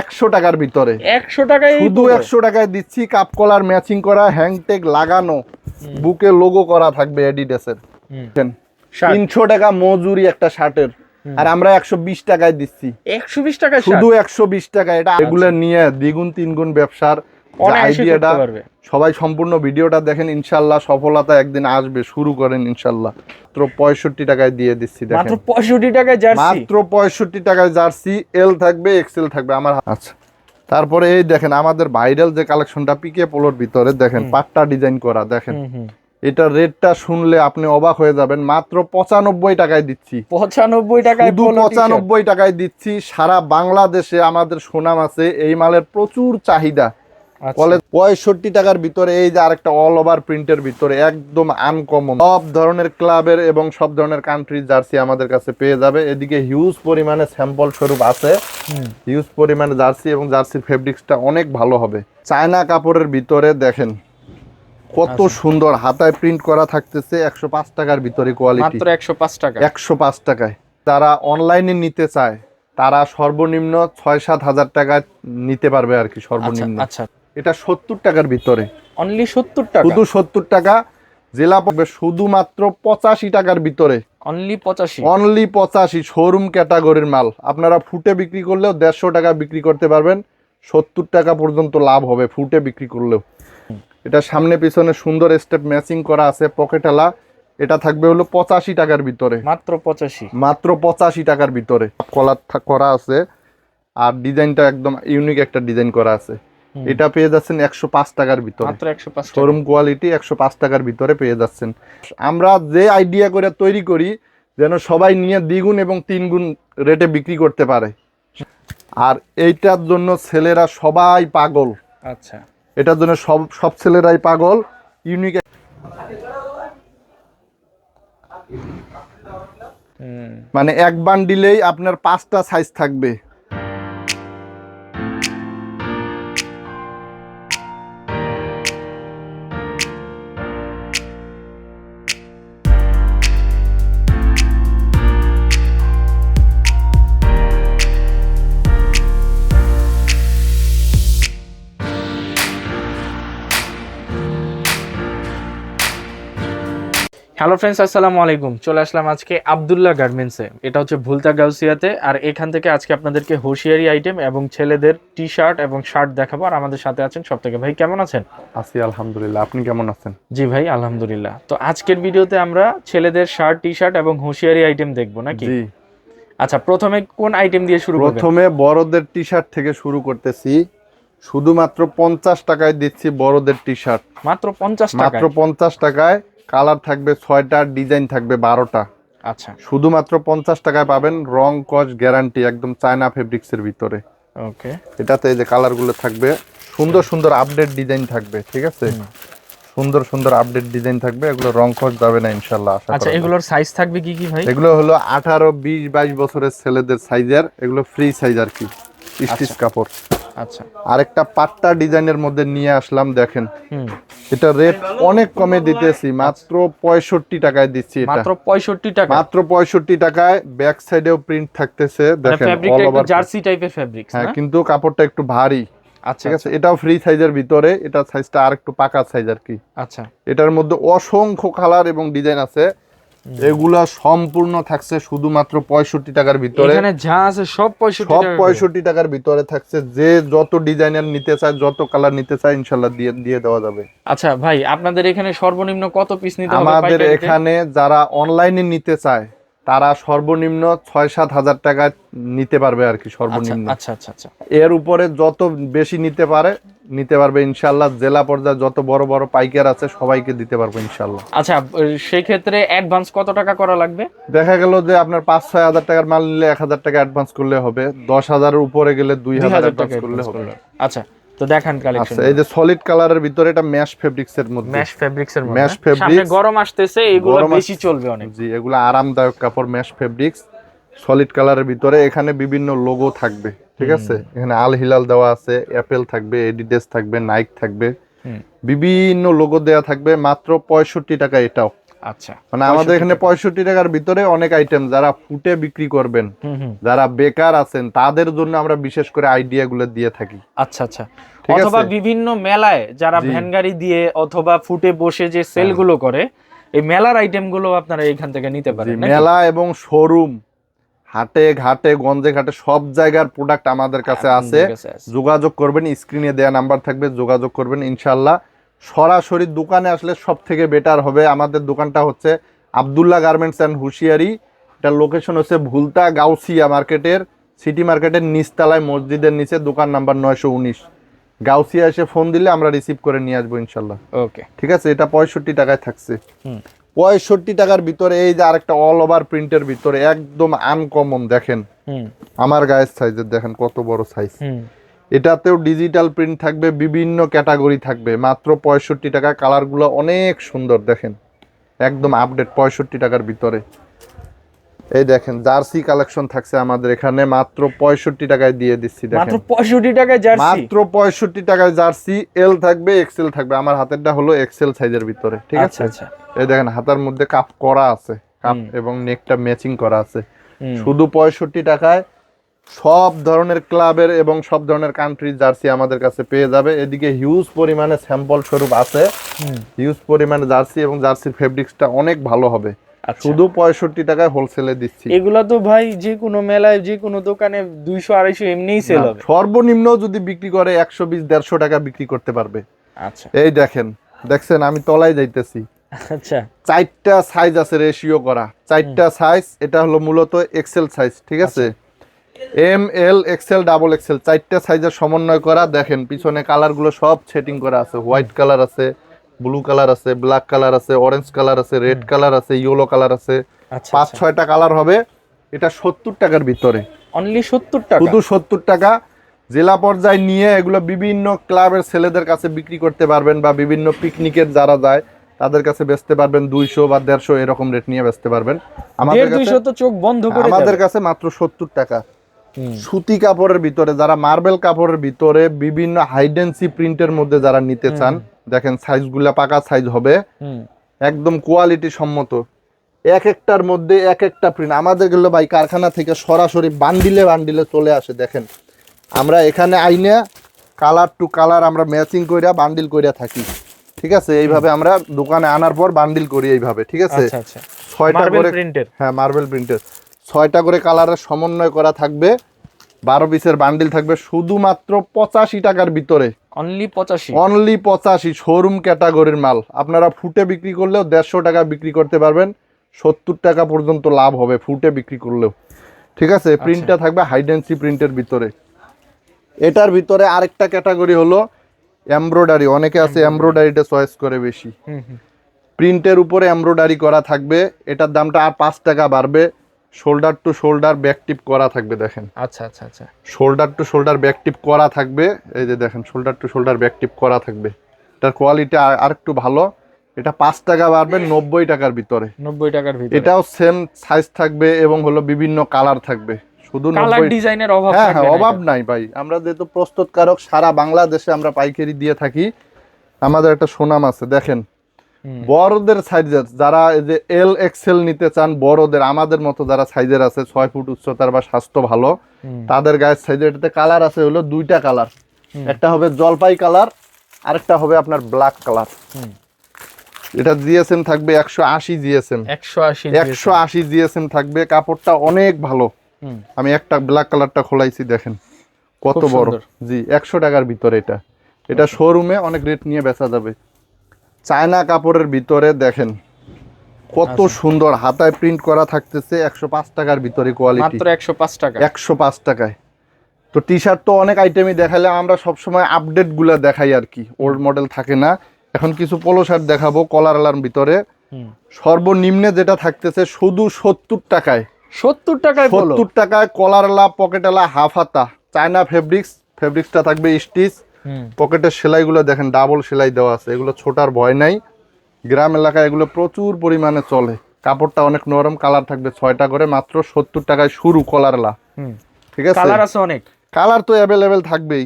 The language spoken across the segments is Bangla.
একশো টাকার ভিতরে। একশো টাকায় শুধু একশো টাকায় দিচ্ছি কাপ কলার ম্যাচিং করা হ্যাংটেক লাগানো বুকে লোগো করা থাকবে এডিডাসের তিনশো টাকা মজুরি একটা শার্টের আর আমরা একশো বিশ টাকায় দিচ্ছি। একশো বিশ টাকায় শুধু একশো বিশ টাকা এটা এগুলো নিয়ে দ্বিগুণ তিনগুণ ব্যবসার আইডিয়াটা সবাই সম্পূর্ণ ভিডিওটা দেখেন ইনশাল্লাহ সফলতা একদিন আসবে শুরু করেন ইনশাল্লাহ মাত্র পঁয়ষট্টি টাকায় দিয়ে দিচ্ছি মাত্র পঁয়ষট্টি টাকায় জার্সি? মাত্র পঁয়ষট্টি টাকায় জার্সি এল থাকবে এক্সেল থাকবে আমার আচ্ছা তারপরে এই দেখেন আমাদের ভাইরাল যে কালেকশনটা পিকে পোলোর ভিতরে দেখেন পাট্টা ডিজাইন করা দেখেন। এটা রেটটা শুনলে আপনি অবাক হয়ে যাবেন মাত্র পঁচানব্বই টাকায় দিচ্ছি। পঁচানব্বই টাকায় পঁচানব্বই টাকায় দিচ্ছি সারা বাংলাদেশে আমাদের সুনাম আছে এই মালের প্রচুর চাহিদা। কলেজ পঁয়ষট্টি টাকার ভিতরে এই যে আরেকটা অল ওভার প্রিন্টের ভিতরে একদম আনকমন সব ধরনের ক্লাবের এবং সব ধরনের কান্ট্রির জার্সি আমাদের কাছে পেয়ে যাবে। এদিকে হিউজ পরিমাণে স্যাম্পল স্বরূপ আছে। হিউজ পরিমাণে জার্সি এবং জার্সির ফেব্রিক্সটা অনেক ভালো হবে। চায়না কাপড়ের ভিতরে দেখেন কত আচ্ছা। সুন্দর হাতায় প্রিন্ট করা থাকতেছে একশো পাঁচ টাকার ভিতরে কোয়ালিটি মাত্র একশো পাঁচ টাকা একশো পাঁচ টাকায়। যারা অনলাইনে নিতে চায় তারা সর্বনিম্ন ছয় সাত হাজার টাকায় নিতে পারবে আর কি আচ্ছা সর্বনিম্ন আচ্ছা। এটা সত্তর টাকার ভিতরে। অনলি সত্তর টাকা? শুধু সত্তর টাকা জেলা পড়বে শুধুমাত্র পঁচাশি টাকার ভিতরে। অনলি পঁচাশি? অনলি পঁচাশি শোরুম ক্যাটাগরির মাল। আপনারা ফুটে বিক্রি করলেও দেড়শো টাকা বিক্রি করতে পারবেন। সত্তর টাকা পর্যন্ত লাভ হবে ফুটে বিক্রি করলেও। এটা সামনে পিছনে সুন্দর স্টেপ ম্যাচিং করা আছে পকেটালা এটা থাকবে হলো পঁচাশি টাকার ভিতরে। মাত্র পঁচাশি? মাত্র পঁচাশি টাকার ভিতরে। কলার করা আছে। আর ডিজাইনটা একদম ইউনিক একটা ডিজাইন করা আছে। এটা পেয়ে যাচ্ছেন একশো পাঁচ টাকার ভিতরে। শোরুম কোয়ালিটি একশো পাঁচ টাকার ভিতরে পেয়ে যাচ্ছেন। আমরা যে আইডিয়া করে তৈরি করি যেন সবাই নিয়ে দ্বিগুণ এবং তিনগুণ রেটে বিক্রি করতে পারে। আর এইটার জন্য ছেলেরা সবাই পাগল। আচ্ছা। এটার জন্য সব সব ছেলেরাই পাগল। ইউনিক মানে এক বান্ডিলেই আপনার পাঁচটা সাইজ থাকবে। হ্যালো ফ্রেন্ডস আসসালামু আলাইকুম। চলে আসলাম আজকে আবদুল্লাহ গার্মেন্টসে এটা হচ্ছে ভুলতা গাউসিয়াতে। আর এখান থেকে আজকে আপনাদেরকে হোশিয়ারি আইটেম এবং ছেলেদের টি শার্ট এবং শার্ট দেখাবো। আর আমাদের সাথে আছেন সব থেকে ভাই কেমন আছেন? আছি আলহামদুলিল্লাহ। আপনি কেমন আছেন? জি ভাই আলহামদুলিল্লাহ। তো আজকের ভিডিওতে আমরা ছেলেদের শার্ট টি শার্ট এবং হোশিয়ারি আইটেম দেখব নাকি? আচ্ছা প্রথমে কোন আইটেম দিয়ে শুরু প্রথমে বড়দের টি শার্ট থেকে শুরু করতেছি। শুধুমাত্র পঞ্চাশ টাকায় দিচ্ছি বড়দের টি শার্ট মাত্র পঞ্চাশ টাকা মাত্র পঞ্চাশ টাকায় কালার থাকবে ছয়টা ডিজাইন থাকবে বারোটা। আচ্ছা। শুধুমাত্র পঞ্চাশ টাকায় পাবেন রং কস গ্যারান্টি একদম চায়না ফেব্রিক্সের ভিতরে। ওকে। এটাতে যে কালারগুলো থাকবে সুন্দর সুন্দর আপডেট ডিজাইন থাকবে ঠিক আছে? সুন্দর সুন্দর আপডেট ডিজাইন থাকবে এগুলো রং কস যাবে না ইনশাল্লাহ আশা আচ্ছা এগুলোর সাইজ থাকবে কি কি ভাই? এগুলো হলো আঠারো বিশ বাইশ বছরের ছেলেদের সাইজের এগুলো ফ্রি সাইজ আর কি। স্টিচ কাপড়। আচ্ছা। আরেকটা পাট্টা ডিজাইনের মধ্যে নিয়ে আসলাম দেখেন। এটা রেট অনেক কমে দিতেছি মাত্র পঁয়ষট্টি টাকায় দিচ্ছি এটা। মাত্র পঁয়ষট্টি টাকা। মাত্র পঁয়ষট্টি টাকায় ব্যাক সাইডেও প্রিন্ট থাকতেছে মানে দেখেন অল ওভার জার্সি টাইপের ফ্যাব্রিক হ্যাঁ কিন্তু কাপড়টা একটু ভারী। আচ্ছা ঠিক আছে? এটাও ফ্রি সাইজের ভিতরে এটা সাইজটা আর একটু পাকা সাইজ আর কি। আচ্ছা। এটার মধ্যে অসংখ্য কালার এবং ডিজাইন আছে। এগুলা সম্পূর্ণ থাকছে শুধুমাত্র পঁয়ষট্টি টাকার ভিতরে। এখানে যা আছে সব পঁয়ষট্টি সব পঁয়ষট্টি টাকার ভিতরে থাকছে। যে যত ডিজাইনের নিতে চায় যত কালার নিতে চায় ইনশাল্লাহ দিয়ে দিয়ে দেওয়া যাবে। আচ্ছা ভাই আপনাদের এখানে সর্বনিম্ন কত পিস নিতে হবে আমাদের এখানে যারা অনলাইনে নিতে চায় তারা সর্বনিম্ন ছয় সাত হাজার টাকা নিতে পারবে আর কি আচ্ছা সর্বনিম্ন। আচ্ছা আচ্ছা আচ্ছা। এর উপরে যত বেশি নিতে পারে নিতে পারবে ইনশাল্লাহ। জেলা পর্যায়ে যত বড় বড় পাইকার আছে সবাইকে দিতে পারব ইনশাল্লাহ। আচ্ছা সেই ক্ষেত্রে অ্যাডভান্স কত টাকা করা লাগবে? দেখা গেল যে আপনার পাঁচ ছয় হাজার টাকার মাল নিলে এক হাজার টাকা অ্যাডভান্স করলে হবে। দশ হাজারের উপরে গেলে দুই হাজার অ্যাডভান্স টাকা করলে হবে। আচ্ছা তো দেখান কালেকশন আচ্ছা এই যে সলিড কালারের ভিতরে এটা ম্যাশ ফেব্রিক্স এর মধ্যে। ম্যাশ ফেব্রিক্স এর মধ্যে। Mesh হ্যাঁ? সামনে গরম আসতেছে এগুলো বেশি চলবে অনেক। জি এগুলো আরামদায়ক কাপড় ম্যাশ ফেব্রিক্স সলিড কালারের ভিতরে এখানে বিভিন্ন লোগো থাকবে। ঠিক আছে? এখানে আল হিলাল দেওয়া আছে অ্যাপেল থাকবে এডিডেস থাকবে নাইক থাকবে বিভিন্ন লোগো দেওয়া থাকবে মাত্র পঁয়ষট্টি টাকা এটাও। আচ্ছা মানে আমাদের এখানে পঁয়ষট্টি টাকার ভিতরে অনেক আইটেম যারা ফুটে বিক্রি করবেন যারা বেকার আছেন তাদের জন্য আমরা বিশেষ করে আইডিয়া গুলো দিয়ে থাকি। আচ্ছা আচ্ছা। অথবা বিভিন্ন মেলায় যারা হ্যাঁ। ভ্যান গাড়ি দিয়ে অথবা ফুটে বসে যে সেলগুলো করে এই মেলার আইটেমগুলো আপনারা এখান থেকে নিতে পারেন মেলা এবং শোরুম হাটে ঘাটে গঞ্জে ঘাটে সব জায়গার প্রোডাক্ট আমাদের কাছে আছে। যোগাযোগ করবেন স্ক্রিনে দেয়া নাম্বার থাকবে যোগাযোগ করবেন ইনশাল্লাহ সরাসরি দোকানে আসলে সব থেকে বেটার হবে। আমাদের দোকানটা হচ্ছে আবদুল্লাহ গার্মেন্টস অ্যান্ড হুশিয়ারি। এটার লোকেশন হচ্ছে ভুলতা গাউসিয়া মার্কেটের সিটি মার্কেটের নিচতলায় মসজিদের নিচে দোকান নাম্বার নয়শো উনিশ। গাউসিয়া এসে ফোন দিলে আমরা রিসিভ করে নিয়ে আসব ইনশাল্লাহ ওকে ঠিক আছে? এটা পঁয়ষট্টি টাকায় থাকছে। পঁয়ষট্টি টাকার ভিতরে এই যে আরেকটা অল ওভার প্রিন্টের ভিতরে একদম আনকমন দেখেন। আমার গায়ের সাইজের দেখেন কত বড় সাইজ এটাতেও ডিজিটাল প্রিন্ট থাকবে বিভিন্ন ক্যাটাগরি থাকবে। মাত্র পঁয়ষট্টি টাকা কালারগুলো অনেক সুন্দর দেখেন। একদম আপডেট পঁয়ষট্টি টাকার ভিতরে। এই দেখেন জার্সি কালেকশন থাকছে আমাদের এখানে। মাত্র পঁয়ষট্টি টাকায় দিয়ে দিচ্ছি মাত্র পঁয়ষট্টি টাকায় জার্সি? মাত্র পঁয়ষট্টি টাকায় জার্সি এল থাকবে এক্সেল থাকবে। আমার হাতেরটা হলো এক্সেল সাইজের ভিতরে ঠিক আচ্ছা আছে? আচ্ছা। এই দেখেন হাতার মধ্যে কাপ করা আছে কাপ এবং নেকটা ম্যাচিং করা আছে। শুধু পঁয়ষট্টি টাকায় সব ধরনের ক্লাবের এবং সব ধরনের কান্ট্রির জার্সি আমাদের কাছে পেয়ে যাবে। এদিকে হিউজ পরিমাণে স্যাম্পল স্বরূপ আছে। হিউজ পরিমাণে জার্সি এবং জার্সির ফেব্রিক্সটা অনেক ভালো হবে। শুধু পঁয়ষট্টি টাকায় হোলসেলে দিচ্ছি। এগুলা তো ভাই যে কোনো মেলায় যে কোনো দোকানে দুইশো আড়াইশো এমনিই সেল হবে। সর্বনিম্ন যদি বিক্রি করে একশো বিশ দেড়শো টাকা বিক্রি করতে পারবে। আচ্ছা। এই দেখেন দেখছেন আমি তলায় যাইতেছি। আচ্ছা। চারটা সাইজ আছে রেশিও করা। চারটা সাইজ এটা হলো মূলত এক্সেল সাইজ ঠিক আছে? M L XL double XL চারটা সাইজের সমন্বয় করা। দেখেন পিছনে কালারগুলো সব সেটিং করা আছে। হোয়াইট কালার আছে ব্লু কালার আছে ব্ল্যাক কালার আছে অরেঞ্জ কালার আছে রেড কালার আছে ইয়েলো কালার আছে। আচ্ছা পাঁচ ছয়টা কালার হবে। এটা সত্তর টাকার ভিতরে। অনলি সত্তর টাকা? শুধু সত্তর টাকা। জেলা পর্যায়ে নিয়ে এগুলো বিভিন্ন ক্লাবের ছেলেদের কাছে বিক্রি করতে পারবেন বা বিভিন্ন পিকনিকের যারা যায় তাদের কাছে বেচতে পারবেন দুইশো বা দেড়শো এরকম রেট নিয়ে বেচতে পারবেন। আমাদের কাছে তো চোখ বন্ধ করে আমাদের কাছে মাত্র সত্তর টাকা। সুতি কাপড়ের ভিতরে যারা মার্বেল কাপড়ের ভিতরে বিভিন্ন হাইডেন্সি প্রিন্টের মধ্যে যারা নিতে চান দেখেন সাইজগুলা পাকা সাইজ হবে। একদম কোয়ালিটি সম্মত। এক একটার মধ্যে এক একটা প্রিন্ট আমাদের গেলে ভাই কারখানা থেকে সরাসরি বান্ডিলে বান্ডিলে চলে আসে দেখেন। আমরা এখানে আইনে কালার টু কালার আমরা ম্যাচিং কইরা বান্ডিল কইরা থাকি। ঠিক আছে? এইভাবে আমরা দোকানে আনার পর বান্ডিল করি এইভাবে ঠিক আছে? আচ্ছা আচ্ছা। ছয়টা করে প্রিন্টের হ্যাঁ মার্বেল প্রিন্টের ছয়টা করে কালারের সমন্বয় করা থাকবে। বারো পিসের বান্ডিল থাকবে শুধুমাত্র পঁচাশি টাকার ভিতরে। অনলি পঁচাশি। অনলি পঁচাশি শোরুম ক্যাটাগরির মাল। আপনারা ফুটে বিক্রি করলেও দেড়শো টাকা বিক্রি করতে পারবেন। সত্তর টাকা পর্যন্ত লাভ হবে ফুটে বিক্রি করলেও। ঠিক আছে? প্রিন্টটা থাকবে হাইডেন্সি প্রিন্টের ভিতরে। এটার ভিতরে আরেকটা ক্যাটাগরি হলো এমব্রয়ডারি অনেকে আছে এমব্রয়ডারিটা চয়েস করে বেশি। প্রিন্টের উপরে এমব্রয়ডারি করা থাকবে। এটার দামটা আর পাঁচ টাকা বাড়বে। Shoulder to shoulder back tape করা থাকবে দেখেন। আচ্ছা আচ্ছা আচ্ছা। Shoulder to shoulder back tape করা থাকবে এই যে দেখেন shoulder to shoulder back tape করা থাকবে। এটার কোয়ালিটি আর একটু ভালো। এটা পাঁচ টাকা বাড়বে নব্বই টাকার ভিতরে। নব্বই টাকার ভিতরে। এটাও সেম সাইজ থাকবে এবং হলো বিভিন্ন কালার থাকবে। শুধু ডিজাইনের অভাব হ্যাঁ হ্যাঁ অভাব নাই ভাই। আমরা যেহেতু প্রস্তুতকারক সারা বাংলাদেশে আমরা পাইকারি দিয়ে থাকি। আমাদের একটা সুনাম আছে দেখেন। বড়দের সাইজের যারা এই যে এল এক্সেল নিতে চান বড়দের আমাদের মতো যারা সাইজের আছে ছয় ফুট উচ্চতার বা স্বাস্থ্য ভালো তাদের গায়ের সাইজের এটাতে কালার আছে হলো দুইটা কালার একটা হবে জলপাই কালার আরেকটা হবে আপনার ব্ল্যাক কালার এটা জিএসএম থাকবে একশো আশি জিএসএম একশো আশি একশো আশি জিএসএম থাকবে কাপড়টা অনেক ভালো। আমি একটা ব্ল্যাক কালারটা খোলাইছি দেখেন। কত বড়। জি একশো টাকার ভিতরে এটা। এটা শোরুমে অনেক রেট নিয়ে বেচা যাবে। চায়না কাপড়ের ভিতরে দেখেন কত আচ্ছা। সুন্দর হাতায় প্রিন্ট করা থাকতেছে একশো পাঁচ টাকার ভিতরে কোয়ালিটি মাত্র একশো পাঁচ টাকা। একশো পাঁচ টাকায়। তো টি শার্ট তো অনেক আইটেমই দেখালে আমরা সবসময় আপডেটগুলা দেখাই আর কি। ওল্ড মডেল থাকে না। এখন কিছু পোলো শার্ট দেখাবো কলার আলার ভিতরে। সর্বনিম্নে যেটা থাকতেছে শুধু সত্তর টাকায়। সত্তর টাকায় সত্তর টাকায় কলার আলা পকেট আলা হাফ হাতা। চায়না ফেব্রিক্স ফেব্রিক্সটা থাকবে স্টিচ পকেটের সেলাইগুলো দেখেন ডাবল সেলাই দেওয়া আছে। এগুলো ছোটার ভয় নাই। গ্রাম এলাকায় এগুলো প্রচুর পরিমাণে চলে। কাপড়টা অনেক নরম কালার থাকবে ছয়টা করে মাত্র সত্তর টাকায় শুরু কলারলা। ঠিক আছে? কালার আছে অনেক। কালার তো অ্যাভেলেবেল থাকবেই।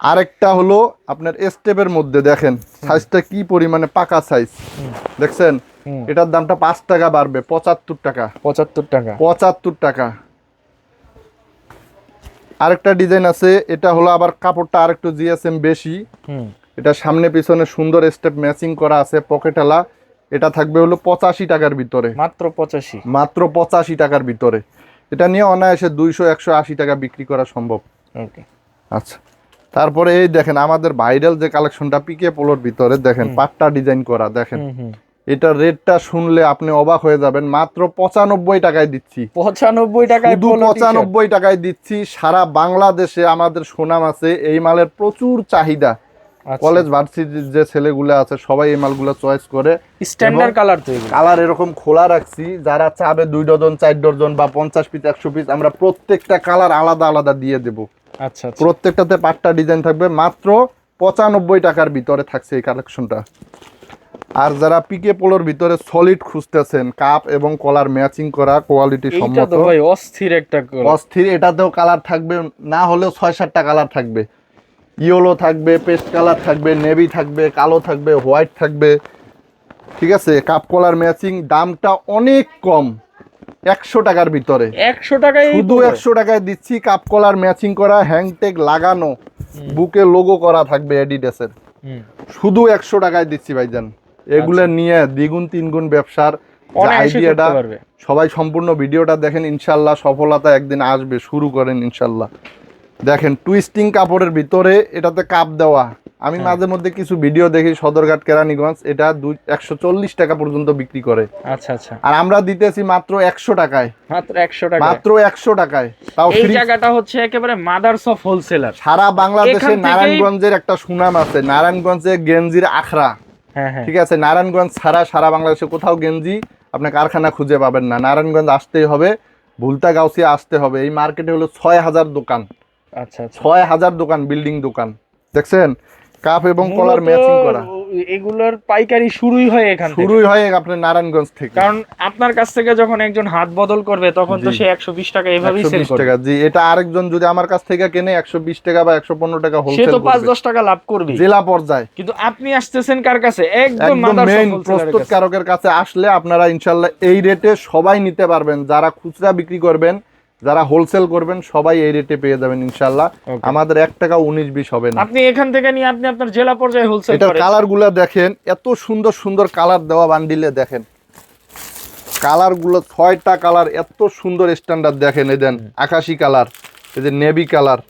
আরেকটা হলো আপনার স্টেপের মধ্যে দেখেন সাইজটা কি পরিমাণে পাকা সাইজ দেখছেন? এটার দামটা পাঁচ টাকা বাড়বে পঁচাত্তর টাকা। পঁচাত্তর টাকা। পঁচাত্তর টাকা। আরেকটা ডিজাইন আছে এটা হলো আবার কাপড়টা আরেকটু জিএসএম বেশি। এটা সামনে পিছনে সুন্দর স্টেপ ম্যাচিং করা আছে পকেটালা এটা থাকবে হলো পঁচাশি টাকার ভিতরে। মাত্র পঁচাশি। মাত্র পঁচাশি টাকার ভিতরে। এটা নিয়ে অনায়াসে দুইশো একশো আশি টাকা বিক্রি করা সম্ভব। ওকে। আচ্ছা। তারপরে এই দেখেন আমাদের ভাইরাল যে কালেকশনটা পিকে পোলোর ভিতরে দেখেন পাট্টা ডিজাইন করা দেখেন। এটা রেটটা শুনলে আপনি অবাক হয়ে যাবেন। মাত্র পঁচানব্বই টাকায় দিচ্ছি। পঁচানব্বই টাকায় পঁচানব্বই টাকায় দিচ্ছি। সারা বাংলাদেশে আমাদের সুনাম আছে। এই মালের প্রচুর চাহিদা। আচ্ছা। কলেজ ভার্সিটির যে ছেলেগুলো আছে সবাই এই মালগুলো চয়েস করে। স্ট্যান্ডার্ড কালার তো কালার এরকম খোলা রাখছি। যারা চাবে দুই ডজন চার ডজন বা পঞ্চাশ পিস একশো পিস আমরা প্রত্যেকটা কালার আলাদা আলাদা দিয়ে দেব। আচ্ছা আচ্ছা। প্রত্যেকটাতে পাট্টা ডিজাইন থাকবে। মাত্র পঁচানব্বই টাকার ভিতরে থাকছে এই কালেকশনটা আর যারা পিকে পোলোর ভিতরে সলিড খুঁজতেছেন কাপ এবং কলার ম্যাচিং করা কোয়ালিটি সম্মত। ভাই অস্থির একটা। অস্থির এটাতেও কালার থাকবে না হলেও ছয় সাতটা কালার থাকবে। ইয়েলো থাকবে পেস্ট কালার থাকবে নেভি থাকবে কালো থাকবে হোয়াইট থাকবে। ঠিক আছে কাপ কলার ম্যাচিং দামটা অনেক কম একশো টাকার ভিতরে। একশো টাকায় শুধু? একশো টাকায় দিচ্ছি কাপ কলার ম্যাচিং করা হ্যাংটেক লাগানো বুকে লোগো করা থাকবে হুম। শুধু একশো টাকায় দিচ্ছি ভাইজান। এগুলো নিয়ে দ্বিগুণ তিনগুণ ব্যবসার আইডিয়াটা সবাই সম্পূর্ণ ভিডিওটা দেখেন ইনশাল্লাহ সফলতা একদিন আসবে শুরু করেন ইনশাল্লাহ। দেখেন টুইস্টিং কাপড়ের ভিতরে এটাতে কাপ দেওয়া। আমি হ্যাঁ। মাঝে মধ্যে কিছু ভিডিও দেখি সদরঘাট কেরানীগঞ্জ এটা দুই একশো চল্লিশ টাকা পর্যন্ত বিক্রি করে। আচ্ছা আচ্ছা। আর আমরা দিতেছি মাত্র একশো টাকায়। মাত্র একশো টাকা মাত্র একশো টাকায়। তাও এই জায়গাটা হচ্ছে একেবারে মাদার্স অফ হোলসেলার সারা বাংলাদেশে নারায়ণগঞ্জের একটা সুনাম আছে নারায়ণগঞ্জে গেঞ্জির আখড়া। ঠিক আছে নারায়ণগঞ্জ ছাড়া সারা বাংলাদেশে কোথাও গেঞ্জি আপনি কারখানা খুঁজে পাবেন না। নারায়ণগঞ্জ আসতেই হবে ভুলতা গাউসিয়া আসতে হবে। এই মার্কেটে হলো ছয় হাজার দোকান। আচ্ছা আচ্ছা। ছয় হাজার দোকান বিল্ডিং দোকান। দেখছেন? কাপ এবং কলার ম্যাচিং করা। এগুলোর পাইকারি শুরুই হয় এখান শুরুই হয় আপনার নারায়ণগঞ্জ থেকে। কারণ আপনার কাছ থেকে যখন একজন হাত বদল করবে তখন তো সে একশো বিশ টাকা এভাবেই সেল 120 করবে। টাকা জি এটা আরেকজন যদি আমার কাছ থেকে কেনে একশো বিশ টাকা বা একশো পনেরো টাকা সে তো পাঁচ দশ টাকা লাভ করবে জেলা পর্যায়ে। কিন্তু আপনি আসতেছেন কার কাছে? একদম মেইন প্রস্তুতকারকের কাছে আসলে আপনারা ইনশাল্লাহ এই রেটে সবাই নিতে পারবেন। যারা খুচরা বিক্রি করবেন যারা হোলসেল করবেন সবাই এই রেটে পেয়ে যাবেন ইনশাল্লাহ আমাদের এক টাকা উনিশ বিশ হবে না। আপনি এখান থেকে নিয়ে আপনি আপনার জেলা পর্যায়ে হোলসেল এটার করেন। কালারগুলা দেখেন এত সুন্দর সুন্দর কালার দেওয়া বান্ডিলে দেখেন। কালারগুলো ছয়টা কালার এত সুন্দর স্ট্যান্ডার্ড দেখেন এই দেন আকাশি কালার এই যে নেভি কালার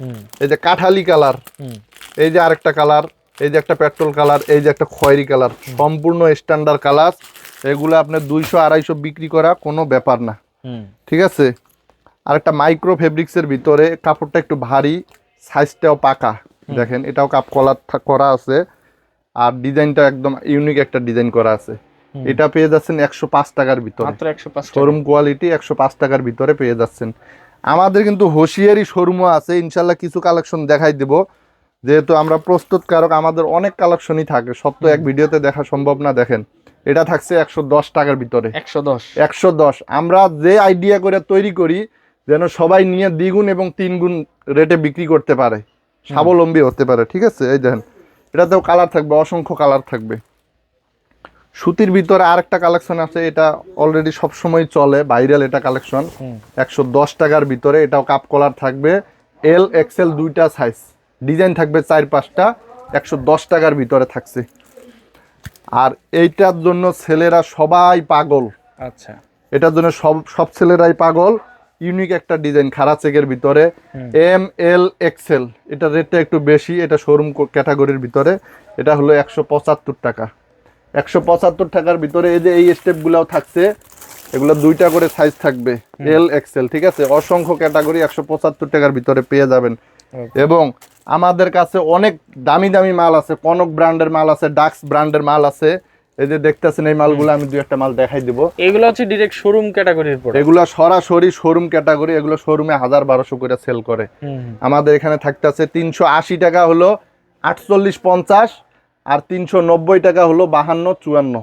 এই যে কাঠালি কালার এই যে আরেকটা কালার এই যে একটা পেট্রোল কালার এই যে একটা খয়েরি কালার সম্পূর্ণ স্ট্যান্ডার্ড কালার এগুলো আপনার দুইশো আড়াইশো বিক্রি করা কোনো ব্যাপার না। ঠিক আছে? আর একটা মাইক্রো ফেব্রিক্সের ভিতরে কাপড়টা একটু ভারী সাইজটাও পাকা। দেখেন এটাও কাপ কলার করা আছে। আর ডিজাইনটা একদম ইউনিক একটা ডিজাইন করা আছে। এটা পেয়ে যাচ্ছেন একশো পাঁচ টাকার ভিতরে। শোরুম কোয়ালিটি একশো পাঁচ টাকার ভিতরে পেয়ে যাচ্ছেন। আমাদের কিন্তু হুঁশিয়ারি শোরুমও আছে। ইনশাল্লাহ কিছু কালেকশন দেখাই দেব। যেহেতু আমরা প্রস্তুতকারক আমাদের অনেক কালেকশনই থাকে। সব তো এক ভিডিওতে দেখা সম্ভব না দেখেন। এটা থাকছে একশো দশ টাকার ভিতরে। একশো দশ। একশো দশ। আমরা যে আইডিয়া করে তৈরি করি যেন সবাই নিয়ে দ্বিগুণ এবং তিনগুণ রেটে বিক্রি করতে পারে। স্বাবলম্বী হতে পারে ঠিক আছে? এই দেখেন এটাতেও কালার থাকবে অসংখ্য কালার থাকবে। সুতির ভিতরে আরেকটা কালেকশন আছে এটা অলরেডি সবসময় চলে ভাইরাল এটা কালেকশন একশো দশ টাকার ভিতরে এটাও কাপ কলার থাকবে। এল এক্সেল দুইটা সাইজ ডিজাইন থাকবে চার পাঁচটা একশো দশ টাকার ভিতরে থাকছে। আর এইটার জন্য ছেলেরা সবাই পাগল। আচ্ছা। এটার জন্য সব সব ছেলেরাই পাগল। ইউনিক একটা ডিজাইন খারা চেকের ভিতরে এম এল এক্সেল এটা রেটটা একটু বেশি এটা শোরুম ক্যাটাগরির ভিতরে। এটা হলো একশো পঁচাত্তর টাকা। একশো পঁচাত্তর টাকার ভিতরে এই যে এই স্টেপগুলোও থাকছে এগুলো দুইটা করে সাইজ থাকবে এল এক্সেল ঠিক আছে? অসংখ্য ক্যাটাগরি একশো পঁচাত্তর টাকার ভিতরে পেয়ে যাবেন। এবং আমাদের কাছে অনেক দামি দামি মাল আছে কনক ব্র্যান্ডের মাল আছে ডাক্স ব্র্যান্ডের মাল আছে। এই যে দেখতেছেন এই মালগুলো আমি দুই একটা মাল দেখাই দিব। এগুলো হচ্ছে ডিরেক্ট শোরুম ক্যাটাগরির পরে এগুলো সরাসরি শোরুম ক্যাটাগরি এগুলো শোরুমে হাজার বারোশো করে সেল করে। আমাদের এখানে থাকতেছে তিনশো আশি টাকা হলো আটচল্লিশ পঞ্চাশ আর তিনশো নব্বই টাকা হলো বাহান্ন চুয়ান্ন।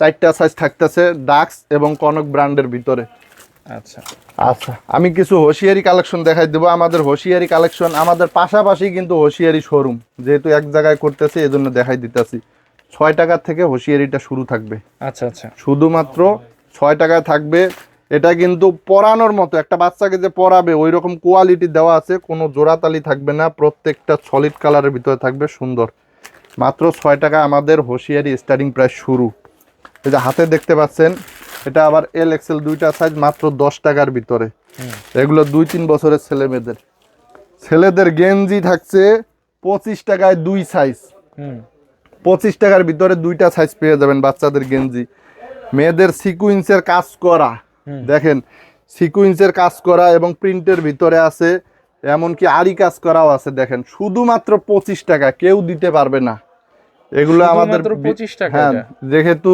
চারটা সাইজ থাকতেছে ডাক্স এবং কনক ব্র্যান্ডের ভিতরে। আচ্ছা। আচ্ছা আমি কিছু হোশিয়ারি কালেকশন দেখাই দেবো। আমাদের হোশিয়ারি কালেকশন আমাদের পাশাপাশি কিন্তু হোশিয়ারি শোরুম যেহেতু এক জায়গায় করতেছি এই জন্য দেখাই দিতেছি। ছয় টাকার থেকে হোশিয়ারিটা শুরু থাকবে। আচ্ছা আচ্ছা। শুধুমাত্র ছয় টাকায় থাকবে। এটা কিন্তু পরানোর মতো একটা বাচ্চাকে যে পরাবে ওই রকম কোয়ালিটি দেওয়া আছে কোনো জোড়াতালি থাকবে না প্রত্যেকটা সলিড কালারের ভিতরে থাকবে সুন্দর। মাত্র ছয় টাকা আমাদের হোশিয়ারি স্টার্টিং প্রাইস শুরু। এই যে হাতে দেখতে পাচ্ছেন এটা আবার এল এক্সেল দুইটা সাইজ মাত্র দশ টাকার ভিতরে। এগুলো দুই তিন বছরের ছেলে মেয়েদের ছেলেদের গেঞ্জি থাকছে পঁচিশ টাকায় দুই সাইজ হুম। পঁচিশ টাকার ভিতরে দুইটা সাইজ পেয়ে যাবেন বাচ্চাদের গেঞ্জি। মেয়েদের সিকুইন্সের কাজ করা। দেখেন সিকুইন্সের কাজ করা এবং প্রিন্টের ভিতরে আছে এমনকি আরি কাজ করাও আছে দেখেন। শুধুমাত্র পঁচিশ টাকা কেউ দিতে পারবে না। এগুলো আমাদের পঁচিশ টাকা হ্যাঁ যেহেতু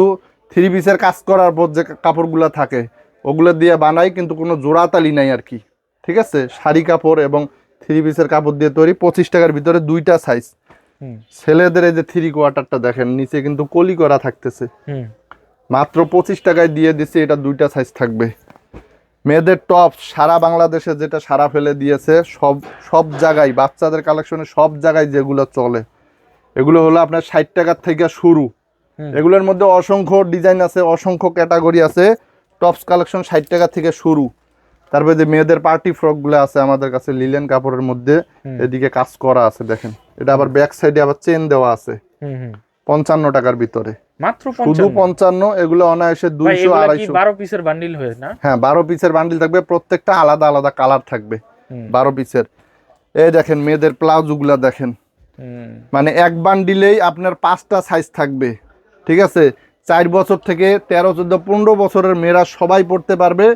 থ্রি পিসের কাজ করার পর যে কাপড়গুলো থাকে ওগুলো দিয়ে বানাই কিন্তু কোনো জোড়াতালি নাই আর কি। ঠিক আছে? শাড়ি কাপড় এবং থ্রি পিসের কাপড় দিয়ে তৈরি পঁচিশ টাকার ভিতরে দুইটা সাইজ ছেলেদের এই যে থ্রি কোয়ার্টারটা দেখেন নিচে কিন্তু কলি করা থাকতেছে। মাত্র পঁচিশ টাকায় দিয়ে দিচ্ছে এটা দুইটা সাইজ থাকবে। মেয়েদের টপ সারা বাংলাদেশে যেটা সারা ফেলে দিয়েছে সব সব জায়গায় বাচ্চাদের কালেকশনে সব জায়গায় যেগুলো চলে এগুলো হলো আপনার ষাট টাকার থেকে শুরু। এগুলোর মধ্যে অসংখ্য ডিজাইন আছে অসংখ্য ক্যাটাগরি আছে টপস কালেকশন ষাট টাকা থেকে শুরু। তারপরে যে মেয়েদের পার্টি ফ্রকগুলো আছে আমাদের কাছে লিলেন কাপড়ের মধ্যে এদিকে কাজ করা আছে দেখেন। এটা আবার ব্যাক সাইডে আবার চেন দেওয়া আছে। পঞ্চান্ন টাকার ভিতরে। মাত্র শুধু পঞ্চান্ন? এগুলো অনায়াসে দুইশো আড়াইশো। 12 পিসের বান্ডিল হয়ে না? হ্যাঁ বারো পিসের বান্ডিল থাকবে প্রত্যেকটা আলাদা আলাদা কালার থাকবে বারো পিসের এই দেখেন মেয়েদের প্লাজোগুলা দেখেন। মানে এক বান্ডিলেই আপনার পাঁচটা সাইজ থাকবে ঠিক আছে? চার বছর থেকে তেরো চোদ্দ পনেরো বছরের মেয়েরা সবাই পড়তে পারবে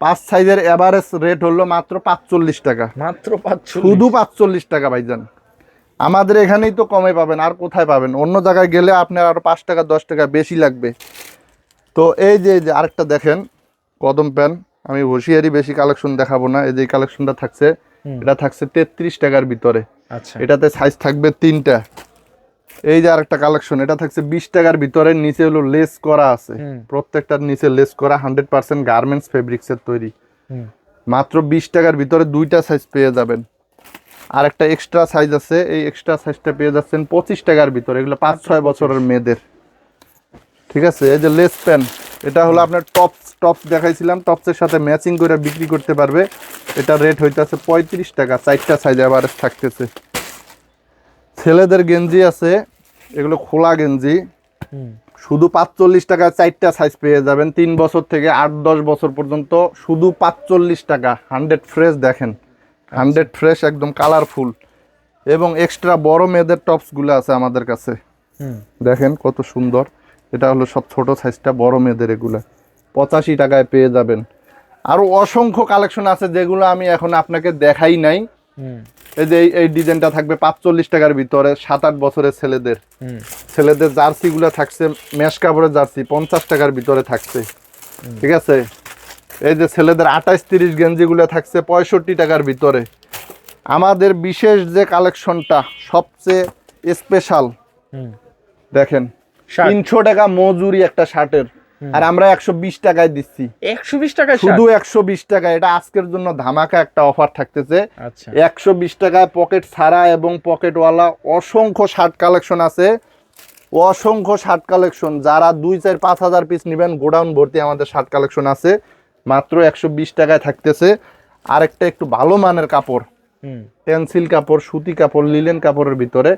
পাঁচ সাইজের এভারেজ রেট হলো মাত্র পাঁচচল্লিশ টাকা। মাত্র 45 শুধু পাঁচচল্লিশ টাকা ভাইজান। আমাদের এখানেই তো কমে পাবেন আর কোথায় পাবেন? অন্য জায়গায় গেলে আপনার আরও পাঁচ টাকা দশ টাকা বেশি লাগবে। তো এই যে এই যে আরেকটা দেখেন কদম প্যান। আমি হুঁশিয়ারি বেশি কালেকশন দেখাবো না এই যে কালেকশনটা থাকছে এটা থাকছে তেত্রিশ টাকার ভিতরে। আচ্ছা। এটাতে সাইজ থাকবে তিনটা। এই যে আরেকটা কালেকশন এটা থাকছে বিশ টাকার ভিতরে নিচে হলো লেস করা আছে। প্রত্যেকটার নিচে লেস করা হান্ড্রেড পার্সেন্ট গার্মেন্টস ফেব্রিক্সের তৈরি। মাত্র বিশ টাকার ভিতরে দুইটা সাইজ পেয়ে যাবেন। আর একটা এক্সট্রা সাইজ আছে এই এক্সট্রা সাইজটা পেয়ে যাচ্ছেন পঁচিশ টাকার ভিতরে এগুলো পাঁচ ছয় বছরের মেয়েদের। ঠিক আছে এই যে লেস প্যান এটা হলো আপনার টপস টপস দেখাইছিলাম টপসের সাথে ম্যাচিং করে বিক্রি করতে পারবে। এটা রেট হইতেছে পঁয়ত্রিশ টাকা চারটা সাইজ আবার থাকতেছে। ছেলেদের গেঞ্জি আছে এগুলো খোলা গেঞ্জি। শুধু পাঁচচল্লিশ টাকা চারটা সাইজ পেয়ে যাবেন। তিন বছর থেকে আট দশ বছর পর্যন্ত শুধু পাঁচচল্লিশ টাকা। হান্ড্রেড ফ্রেশ দেখেন। হান্ড্রেড ফ্রেশ একদম কালারফুল এবং এক্সট্রা বড় মেয়েদের টপসগুলো আছে আমাদের কাছে। দেখেন কত সুন্দর। এটা হলো সব ছোট সাইজটা বড় মেয়েদের এগুলা। পঁচাশি টাকায় পেয়ে যাবেন। আরও অসংখ্য কালেকশন আছে যেগুলো আমি এখন আপনাকে দেখাই নাই। এই যে এই- ডিজাইনটা থাকবে পাঁচচল্লিশ টাকার ভিতরে সাত আট বছরের ছেলেদের। হুম। ছেলেদের জার্সিগুলো থাকছে মেশ কাপড়ের জার্সি পঞ্চাশ টাকার ভিতরে থাকছে। ঠিক আছে? এই যে ছেলেদের আঠাশ তিরিশ গেঞ্জিগুলো থাকছে পঁয়ষট্টি টাকার ভিতরে। আমাদের বিশেষ যে কালেকশনটা সবচেয়ে স্পেশাল দেখেন তিনশো টাকা মজুরি একটা শার্টের। আর আমরা একশো বিশ টাকায় দিচ্ছি। 120 টাকায় শুধু একশো বিশ টাকা এটা আজকের জন্য ধামাকা একটা অফার থাকতেছে। আচ্ছা। একশো বিশ টাকায় পকেট ছাড়া এবং পকেটওয়ালা অসংখ্য শার্ট কালেকশন আছে। অসংখ্য শার্ট কালেকশন যারা দুই চার পাঁচ হাজার পিস নেবেন গোডাউন ভর্তি আমাদের শার্ট কালেকশন আছে। মাত্র একশো বিশ টাকায় থাকতেছে। আরেকটা একটু ভালো মানের কাপড়। পেন্সিল কাপড় সুতি কাপড় লিলেন কাপড়ের ভিতরে।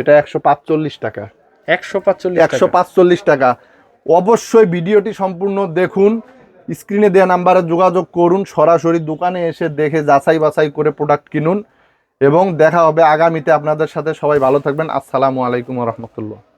এটা একশো পাঁচচল্লিশ টাকা। 145 একশো পাঁচচল্লিশ টাকা। অবশ্যই ভিডিওটি সম্পূর্ণ দেখুন। স্ক্রিনে দেওয়া নাম্বারে যোগাযোগ করুন, সরাসরি দোকানে এসে দেখে যাচাই বাছাই করে প্রোডাক্ট কিনুন। এবং দেখা হবে আগামীতে আপনাদের সাথে। সবাই ভালো থাকবেন। আসসালামু আলাইকুম রহমতুল্লাহ।